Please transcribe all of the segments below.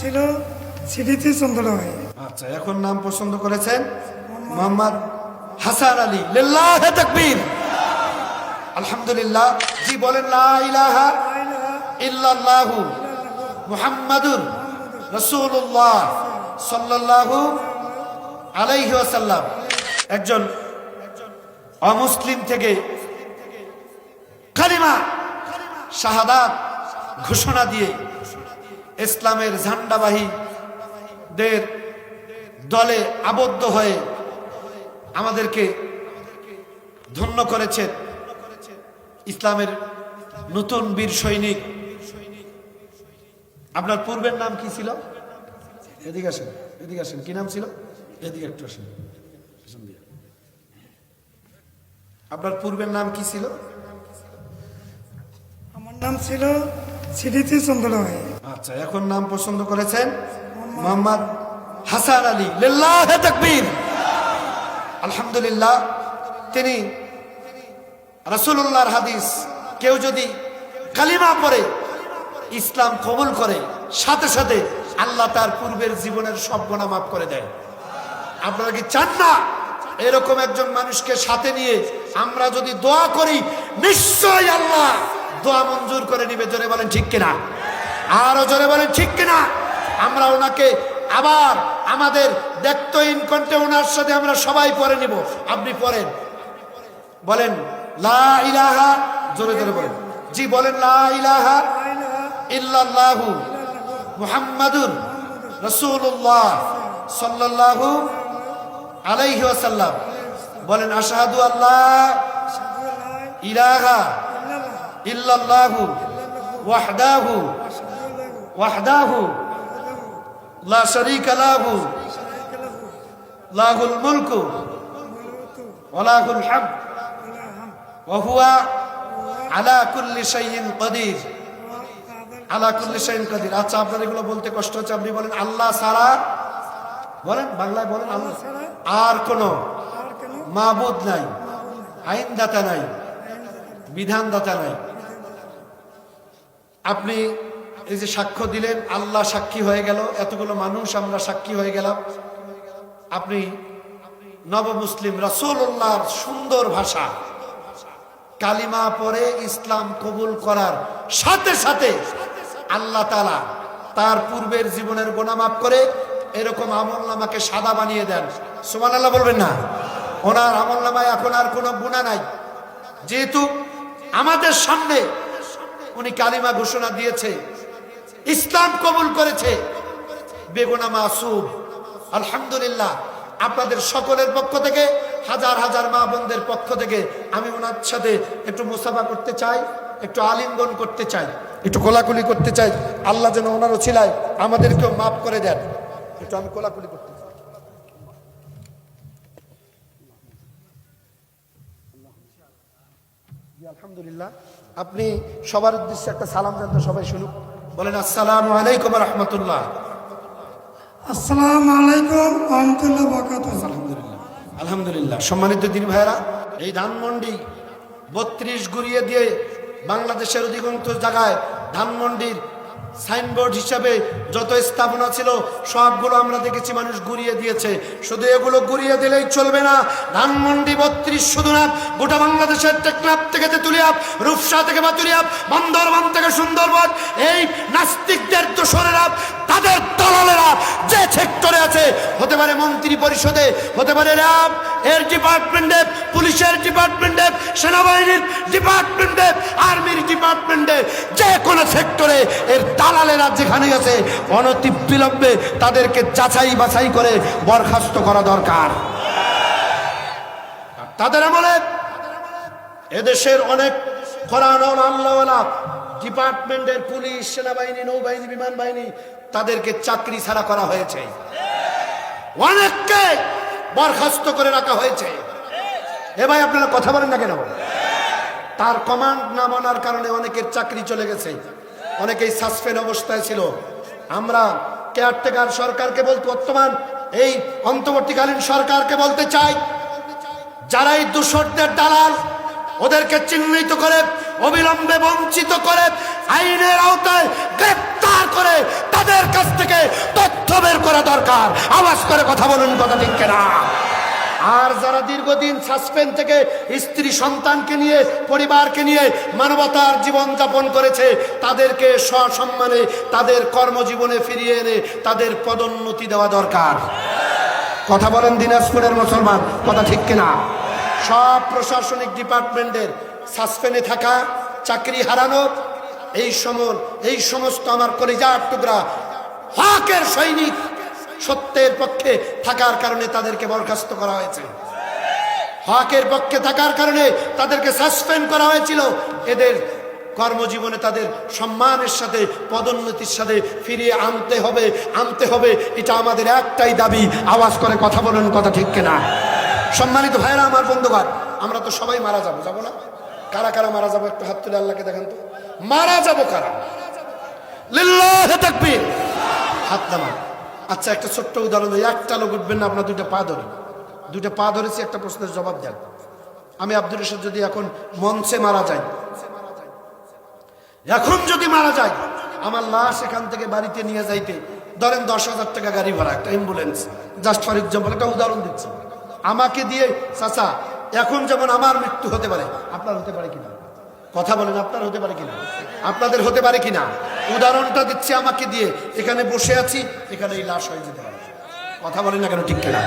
ছিল স্মৃতি চন্দ্র ভাই আচ্ছা এখন নাম পছন্দ করেছেন? মোহাম্মদ হাসান আলী। লিল্লাহ তাকবীর। আলহামদুলিল্লাহ। জি, বলেন, লা ইলাহা ইল্লাল্লাহু মুহাম্মাদুর রাসূলুল্লাহ সাল্লাল্লাহু আলাইহি ওয়াসাল্লাম। একজন অমুসলিম থেকে কালিমা, শাহাদাত ঘোষণা দিয়ে ইসলামের ঝান্ডাবাহী দের দলে আবদ্ধ হয়ে আমাদেরকে ধন্য করেছেন ইসলামের নতুন বীর সৈনিক। আপনার পূর্বের নাম কি ছিল? এদিকে আসেন এদিকে আসেন। কি নাম ছিল? এদিকে একটু আসেন। আপনার পূর্বের নাম কি ছিল? আমার নাম ছিল স্মৃতি চন্দ্র আচ্ছা এখন নাম পছন্দ করেছেন? মোহাম্মদ হাসান আলী। লিল্লাহ আলহামদুলিল্লাহ, তিনি রাসূলুল্লাহর হাদিস, কেউ যদি কালিমা পড়ে, ইসলাম কবুল করে, সাথে সাথে আল্লাহ তার পূর্বের জীবনের সব গোনা মাফ করে দেয়। আপনারা কি চান না এরকম একজন মানুষকে সাথে নিয়ে আমরা যদি দোয়া করি, নিশ্চয়ই আল্লাহ দোয়া মঞ্জুর করে নিবে, জোরে বলেন ঠিক কিনা? আরও জোরে বলেন, ঠিক কিনা? আমরা ওনাকে আবার আমাদের দেখতহীন ইনকন্টে ওনার সাথে আমরা সবাই পরে নিব। আপনি পড়েন বলেন, লা জোরে জোরে বলেন। জি, বলেন, লা ইলাহা ইল্লাল্লাহু মুহাম্মাদুর রাসূলুল্লাহ সাল্লাল্লাহু আলাইহি ওয়াসাল্লাম। বলেন, আশহাদু আল্লাহ ইলাহা ইল্লাল্লাহু ওয়াহদাহু শারীকা লাহু, লাহুল মুলকু ওয়া লাহুল হামদ ওয়া হুয়া আলা কুল্লি শাইইন কাদির, আলা কুল্লি শাইইন কাদির। আচ্ছা আপনার এগুলো বলতে কষ্ট হচ্ছে, আপনি বলেন আল্লাহ সারা বলেন, বাংলায় বলেন আল্লাহ আর কোন মাবুদ নাই, আইনদাতা নাই, বিধানদাতা নাই। আপনি এই যে সাক্ষ্য দিলেন, আল্লাহ সাক্ষী হয়ে গেল, এতগুলো মানুষ আমরা সাক্ষী হয়ে গেলাম। আপনি নব মুসলিম রাসূলুল্লাহর সুন্দর ভাষা, কালিমা পরে ইসলাম কবুল করার সাথে সাথে আল্লাহ তালা তার পূর্বের জীবনের গোনা মাফ করে এরকম আমল নামাকে সাদা বানিয়ে দেন। সুমান আল্লাহ বলবেন না? ওনার আমল নামায় এখন আর কোনো গুণা নাই। যেহেতু আমাদের সামনে উনি কালিমা ঘোষণা দিয়েছে ইসলাম কবুল করেছে। বেগুনা মাসুম। আলহামদুলিল্লাহ, আপনাদের সকলের পক্ষ থেকে, হাজার হাজার মা বোনদের পক্ষ থেকে আমি ওনার সাথে একটু মুসাফা করতে চাই, একটু আলিঙ্গন করতে চাই, একটু কোলাকুলি করতে চাই। আল্লাহ যেন ওনারও ছিলায় আমাদেরকেও মাফ করে দেন। একটু আমি কোলাকুলি করতে চাই। আলহামদুলিল্লাহ। আপনি সবার উদ্দেশ্যে একটা সালাম জানতে সবাই শুনুক। বলেন আসসালাম আলাইকুম রহমতুল্লাহ। আসসালামু আলাইকুম রহমতুল্লাহ আলহামদুলিল্লাহ। আলহামদুলিল্লাহ। সম্মানিত দিন ভাইরা এই ধানমন্ডি বত্রিশ ঘুরিয়ে দিয়ে বাংলাদেশের অধিকাংশ জায়গায় ধানমন্ডির সাইনবোর্ড হিসাবে যত স্থাপনা ছিল, সবগুলো আমরা দেখেছি, মানুষ ঘুরিয়ে দিয়েছে। শুধু এগুলো ঘুরিয়ে দিলেই চলবে না। ধানমন্ডি বত্রিশ শুধু না গোটা বাংলাদেশের টেকনাফ থেকে তেতুলিয়াপ, রূপসা থেকে বাতুলিয়াপ বান্দরবান থেকে সুন্দরবন, এই নাস্তিকদের দোসরেরা তাদের দলালেরা যে সেক্টরে আছে, হতে পারে মন্ত্রী পরিষদে, হতে পারে র্যাব, এর ডিপার্টমেন্টে পুলিশের ডিপার্টমেন্টে, সেনাবাহিনীর ডিপার্টমেন্টে, আর্মির ডিপার্টমেন্টে, যে কোনো সেক্টরে এর দালালেরা যেখানে গেছে, অনতি বিলম্বে তাদেরকে যাচাই বাছাই করে বরখাস্ত করা দরকার। তাদের আমলে এদেশের অনেক ডিপার্টমেন্টের পুলিশ, সেনাবাহিনী, নৌবাহিনী বিমান বাহিনী তাদেরকে চাকরি ছাড়া করা হয়েছে। অনেককে বরখাস্ত করে রাখা হয়েছে। এ ভাই, আপনারা কথা বলেন না কেন? তার কমান্ড না মানার কারণে অনেকের চাকরি চলে গেছে। অনেকেই সাসপেন্ড অবস্থায় ছিল। আমরা কেয়ারটেকার সরকারকে বলতে, বর্তমান এই অন্তর্বর্তীকালীন সরকারকে বলতে চাই যারা এই দূষরদের দালাল, ওদেরকে চিহ্নিত করে, অবিলম্বে বঞ্চিত করে, আইনের আওতায় গ্রেপ্তার করে, তাদের কাছ থেকে তথ্য বের করা দরকার। আওয়াজ করে কথা বলুন, কথা ঠিক না আর যারা দীর্ঘদিন সাসপেন্ড থেকে স্ত্রী সন্তানকে নিয়ে, পরিবারকে নিয়ে মানবতার জীবন যাপন করেছে, তাদেরকে সসম্মানে, তাদের কর্মজীবনে ফিরিয়ে এনে তাদের পদোন্নতি দেওয়া দরকার। কথা বলেন দিনাজপুরের মুসলমান, কথা ঠিক কিনা? সব প্রশাসনিক ডিপার্টমেন্টের সাসপেন্ডে থাকা, চাকরি হারানো, এই সমল এই সমস্ত আমার কলিজার টুকরা, হকের সৈনিক সত্যের পক্ষে থাকার কারণে তাদেরকে বরখাস্ত করা হয়েছে হকের পক্ষে থাকার কারণে তাদেরকে সাসপেন্ড করা হয়েছিল। এদের কর্মজীবনে তাদের সম্মানের সাথে, পদোন্নতির সাথে ফিরিয়ে আনতে হবে আনতে হবে। এটা আমাদের একটাই দাবি। আওয়াজ করে কথা বলুন, কথা ঠিক কিনা? সম্মানিত ভাইরা আমার বন্ধুবার আমরা তো সবাই মারা যাব যাব না? কারা কারা মারা যাব, একটু হাত তুলে আল্লাহকে দেখেন তো। মারা যাব কারা? লিল্লাহে হাত নামা আচ্ছা একটা ছোট্ট উদাহরণ দিই। একটা লোক উঠবেন না, আপনার দুইটা পা ধরে। দুইটা পা ধরেছি, একটা প্রশ্নের জবাব দেন। আমি আব্দুল রশিদ যদি এখন মঞ্চে মারা যাই, এখন যদি মারা যায় আমার লাশ এখান থেকে বাড়িতে নিয়ে যাইতে, ধরেন দশ হাজার টাকা গাড়ি ভাড়া, একটা অ্যাম্বুলেন্স জাস্ট ফর এক্সাম্পল একটা উদাহরণ দিচ্ছি। আমাকে দিয়ে, চাচা, এখন যেমন আমার মৃত্যু হতে পারে, আপনার হতে পারে কিনা? কথা বলেন, আপনার হতে পারে কিনা? আপনাদের হতে পারে কিনা? উদাহরণটা দিচ্ছি আমাকে দিয়ে। এখানে বসে আছি, এখানে এই লাশ হয়ে যেতে কথা বলেন না কেন, ঠিক কিনা?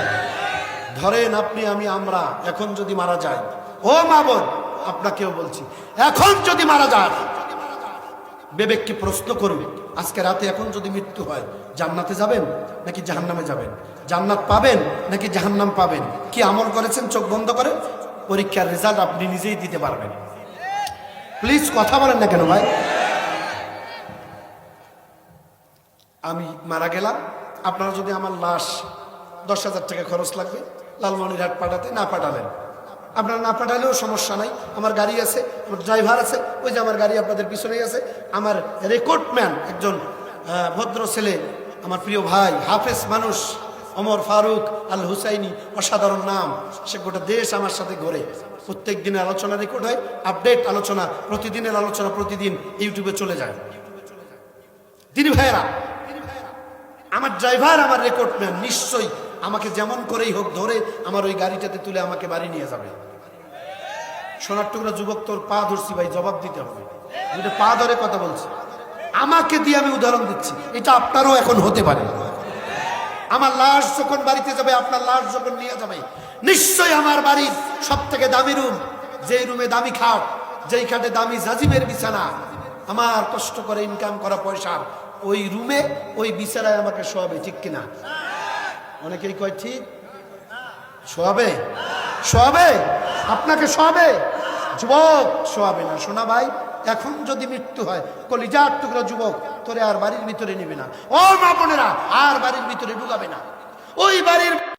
ধরেন আপনি, আমি, আমরা, এখন যদি মারা যাই ও মা বোন, আপনাকেও বলছি, এখন যদি মারা যায় বিবেককে প্রশ্ন করবে? আজকে রাতে এখন যদি মৃত্যু হয়, জান্নাতে যাবেন নাকি জাহান্নামে যাবেন? জান্নাত পাবেন নাকি জাহান্নাম পাবেন? কি আমল করেছেন, চোখ বন্ধ করে? পরীক্ষার রেজাল্ট আপনি নিজেই দিতে পারবেন। প্লিজ কথা বলেন না কেন ভাই? আমি মারা গেলাম। আপনারা যদি আমার লাশ দশ হাজার টাকা খরচ লাগবে, লালমনিরহাট পাঠাতে না পাঠালেন। আপনারা না পাঠালেও সমস্যা নাই। আমার গাড়ি আছে, আমার ড্রাইভার আছে, ওই যে আমার গাড়ি আপনাদের পিছনেই আছে। আমার রেকর্ডম্যান একজন ভদ্র ছেলে, আমার প্রিয় ভাই, হাফেজ মানুষ অমর ফারুক আল হুসাইনি অসাধারণ নাম। সে গোটা দেশ আমার সাথে ঘোরে। প্রত্যেক দিনের আলোচনা রেকর্ড হয়, আপডেট আলোচনা, প্রতিদিনের আলোচনা প্রতিদিন ইউটিউবে চলে যায়। তিনি ভাইয়েরা আমার ড্রাইভার, আমার রেকর্ডম্যান নিশ্চয়ই আমাকে যেমন করেই হোক ধরে আমার ওই গাড়িটাতে তুলে আমাকে বাড়ি নিয়ে যাবে। সোনার টুকরা যুবক, তোর পা ধরছি ভাই, জবাব দিতে হবে। পা ধরে কথা বলছি। আমাকে দিয়ে আমি উদাহরণ দিচ্ছি, এটা আপনারও এখন হতে পারে। আমার লাশ যখন বাড়িতে যাবে, আপনার লাশ যখন নিয়ে যাবে, নিশ্চয়ই আমার বাড়ির সব থেকে দামি রুম, যেই রুমে দামি খাট, যেই খাটে দামি জাজিমের বিছানা, আমার কষ্ট করে ইনকাম করা পয়সা ওই রুমে ওই বিছানায় আমাকে শোয়াবে, ঠিক কিনা? অনেকেই কয়, ঠিক। শোয়াবে? শোয়াবে? আপনাকে শোয়াবে? যুবক, শোয়াবে না। শোনা ভাই, এখন যদি মৃত্যু হয়, কলিজার টুকরা যুবক, তোরে আর বাড়ির ভিতরে নিবে না। ও মা বোনেরা, আর বাড়ির ভিতরে ঢুকাবে না। ওই বাড়ির